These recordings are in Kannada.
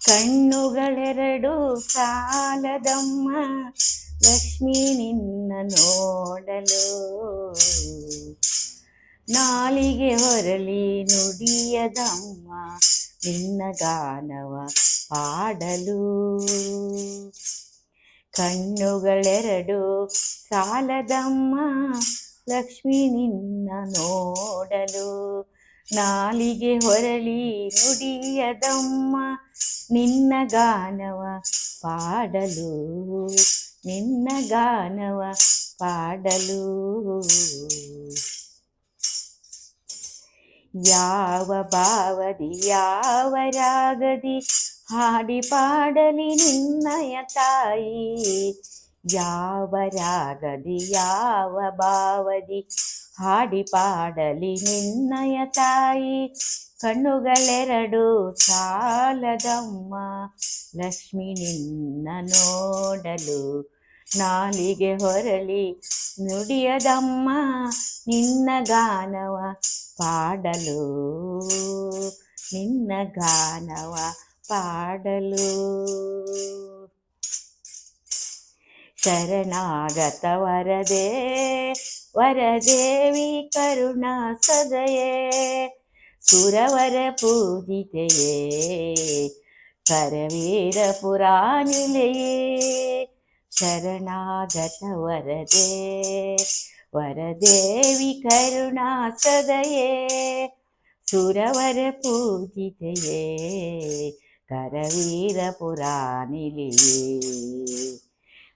ಕಣ್ಣುಗಳೆರಡು ಸಾಲದಮ್ಮ, ಲಕ್ಷ್ಮೀ ನಿನ್ನ ನೋಡಲು. ನಾಲಿಗೆ ಹೊರಲಿ ನುಡಿಯದಮ್ಮ, ನಿನ್ನ ಗಾನವ ಹಾಡಲು. ಕಣ್ಣುಗಳೆರಡು ಸಾಲದಮ್ಮ, ಲಕ್ಷ್ಮಿ ನಿನ್ನ ನೋಡಲು. ನಾಲಿಗೆ ಹೊರಳಿ ನುಡಿಯದಮ್ಮ, ನಿನ್ನ ಗಾನವ ಪಾಡಲು, ನಿನ್ನ ಗಾನವ ಪಾಡಲು. ಯಾವ ಭಾವದಿ ಯಾವ ರಾಗದಿ ಹಾಡಿ ಪಾಡಲಿ ನಿನ್ನಯ ತಾಯಿ. ಯಾವ ರಾಗದಿ, ಯಾವ ಭಾವದಿ? ಹಾಡಿ ಪಾಡಲಿ ನಿನ್ನಯ ತಾಯಿ. ಕಣ್ಣುಗಳೆರಡು ಸಾಲದಮ್ಮ. ಲಕ್ಷ್ಮಿ ನಿನ್ನ ನೋಡಲು ನಾಲಿಗೆ ಹೊರಳಿ ನುಡಿಯದಮ್ಮ. ನಿನ್ನ ಗಾನವ ಪಾಡಲು, ನಿನ್ನ ಗಾನವ ಪಾಡಲು. ശരണാഗത വരദേ വരദേവി കരുണാ സദയേ സുരവര പൂജിതയേ കരവീരപുരാനിലയേ ശരണാഗത വരദേ വരദേവി കരുണാ സദയേ സുരവര പൂജിതയേ കരവീരപുരാനിലയേ.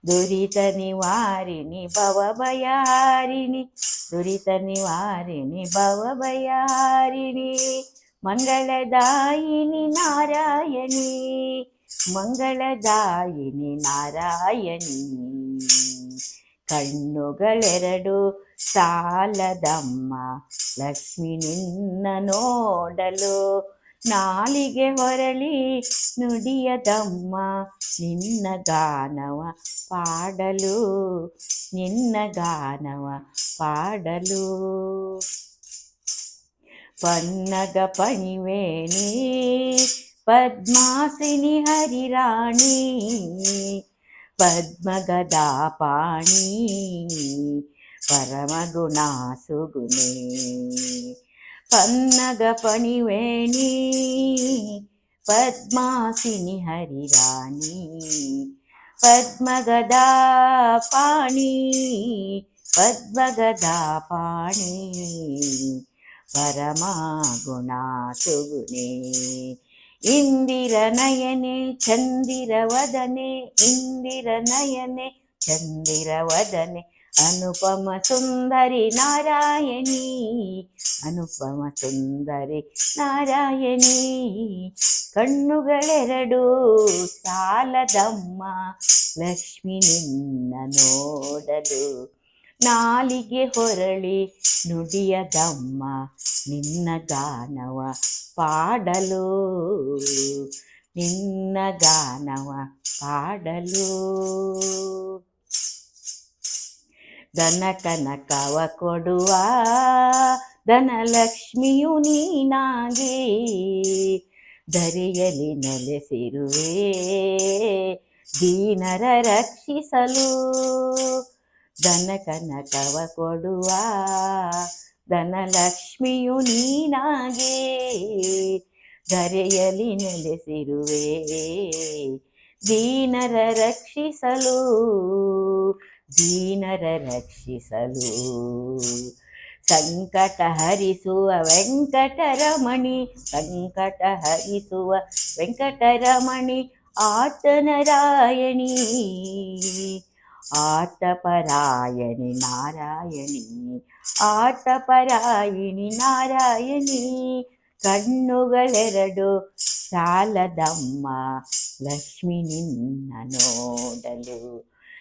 ಕರವೀರ ಪುರಾಣಿಲೆಯೇ ದುರಿತ ನಿವಾರಿಣಿ ಭವ ಭಯಾರಿಣಿ ದುರಿತ ನಿವಾರಿಣಿ ಭವ ಭಯಾರಿಣಿ ಮಂಗಳದಾಯಿನಿ ನಾರಾಯಣಿ ಮಂಗಳದಾಯಿನಿ ನಾರಾಯಣಿ ಕಣ್ಣುಗಳೆರಡು ಸಾಲದಮ್ಮ ಲಕ್ಷ್ಮಿ ನಿನ್ನ ನೋಡಲು ನಾಲಿಗೆ ಹೊರಳಿ ನುಡಿಯದಮ್ಮ ನಿನ್ನ ಗಾನವ ಪಾಡಲು, ನಿನ್ನ ಗಾನವ ಪಾಡಲು. ಪನ್ನಗ ಪಣಿವೇಣಿ, ಪದ್ಮಾಸಿನಿ ಹರಿರಾಣಿ ಪದ್ಮಗದಾ ಪಾಣಿ ಪರಮಗುಣ ಪನ್ನಗ ಪಣಿವೇಣಿ ಪದ್ಮಾಸಿನಿ ಹರಿರಾಣಿ, ಪದ್ಮಗದಾ ಪಾಣಿ ಪದ್ಮಗದಾ ಪಾಣಿ, ಪರಮ ಗುಣ ಸುಗುಣಿ. ಇಂದಿರ ನಯನೆ ಚಂದಿರ ವದನೆ, ಇಂದಿರ ನಯನೆ ಚಂದಿರ ವದನೆ ಅನುಪಮ ಸುಂದರಿ ನಾರಾಯಣಿ, ಅನುಪಮ ಸುಂದರಿ ನಾರಾಯಣಿ. ಕಣ್ಣುಗಳೆರಡು ಸಾಲದಮ್ಮ, ಲಕ್ಷ್ಮಿ ನಿನ್ನ ನೋಡಲು. ನಾಲಿಗೆ ಹೊರಳಿ ನುಡಿಯದಮ್ಮ, ನಿನ್ನ ಗಾನವ ಪಾಡಲು. ನಿನ್ನ ಗಾನವ ಪಾಡಲು. ದನ ಕನಕವ ಕೊಡುವ ಧನಲಕ್ಷ್ಮಿಯು ನೀನಾಗಿ ಧರೆಯಲಿ ನೆಲೆಸಿರುವೆ. ದೀನರ ರಕ್ಷಿಸಲು ದನ ಕನಕವ ಕೊಡುವ ಧನಲಕ್ಷ್ಮಿಯು ನೀನಾಗಿ ಧರೆಯಲಿ ನೆಲೆಸಿರುವೆ. ದೀನರ ರಕ್ಷಿಸಲು ದೀನರ ರಕ್ಷಿಸಲು. ಸಂಕಟ ಹರಿಸುವ ವೆಂಕಟರಮಣಿ, ಸಂಕಟ ಹರಿಸುವ ವೆಂಕಟರಮಣಿ, ಆತನರಾಯಣಿ. ಆತಪರಾಯಣಿ ನಾರಾಯಣಿ ಆತಪರಾಯಣಿ ನಾರಾಯಣಿ. ಕಣ್ಣುಗಳೆರಡು ಸಾಲದಮ್ಮ, ಲಕ್ಷ್ಮಿ ನಿನ್ನ ನೋಡಲು.